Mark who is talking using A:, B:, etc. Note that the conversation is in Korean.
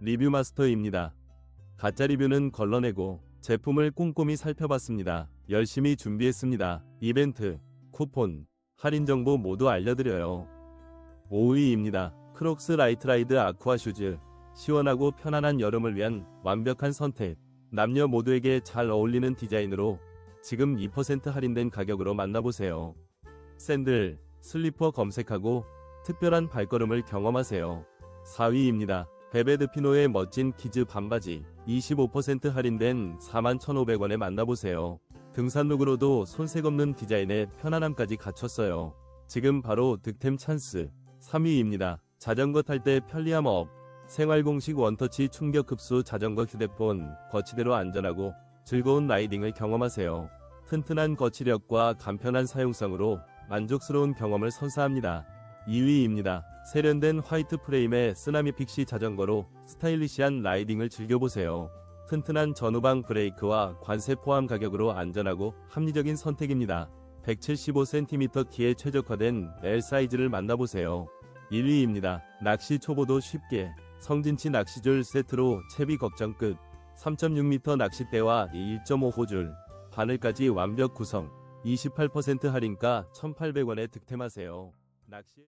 A: 리뷰 마스터입니다. 가짜 리뷰는 걸러내고 제품을 꼼꼼히 살펴봤습니다. 열심히 준비했습니다. 이벤트, 쿠폰, 할인 정보 모두 알려드려요. 5위입니다. 크록스 라이트라이드 아쿠아 슈즈. 시원하고 편안한 여름을 위한 완벽한 선택. 남녀 모두에게 잘 어울리는 디자인으로 지금 2% 할인된 가격으로 만나보세요. 샌들, 슬리퍼 검색하고 특별한 발걸음을 경험하세요. 4위입니다. 베베드 피노의 멋진 키즈 반바지 25% 할인된 41,500원에 만나보세요. 등산룩으로도 손색 없는 디자인에 편안함까지 갖췄어요. 지금 바로 득템 찬스. 3위입니다. 자전거 탈 때 편리함 업. 생활 공식 원터치 충격 흡수 자전거 휴대폰 거치대로 안전하고 즐거운 라이딩을 경험하세요. 튼튼한 거치력과 간편한 사용성으로 만족스러운 경험을 선사합니다. 2위입니다. 세련된 화이트 프레임의 쓰나미 픽시 자전거로 스타일리시한 라이딩을 즐겨보세요. 튼튼한 전후방 브레이크와 관세 포함 가격으로 안전하고 합리적인 선택입니다. 175cm 키에 최적화된 L 사이즈를 만나보세요. 1위입니다. 낚시 초보도 쉽게 성진치 낚시줄 세트로 채비 걱정 끝 3.6m 낚싯대와 1.5호줄 바늘까지 완벽 구성 28% 할인가 1,800원에 득템하세요. 낚시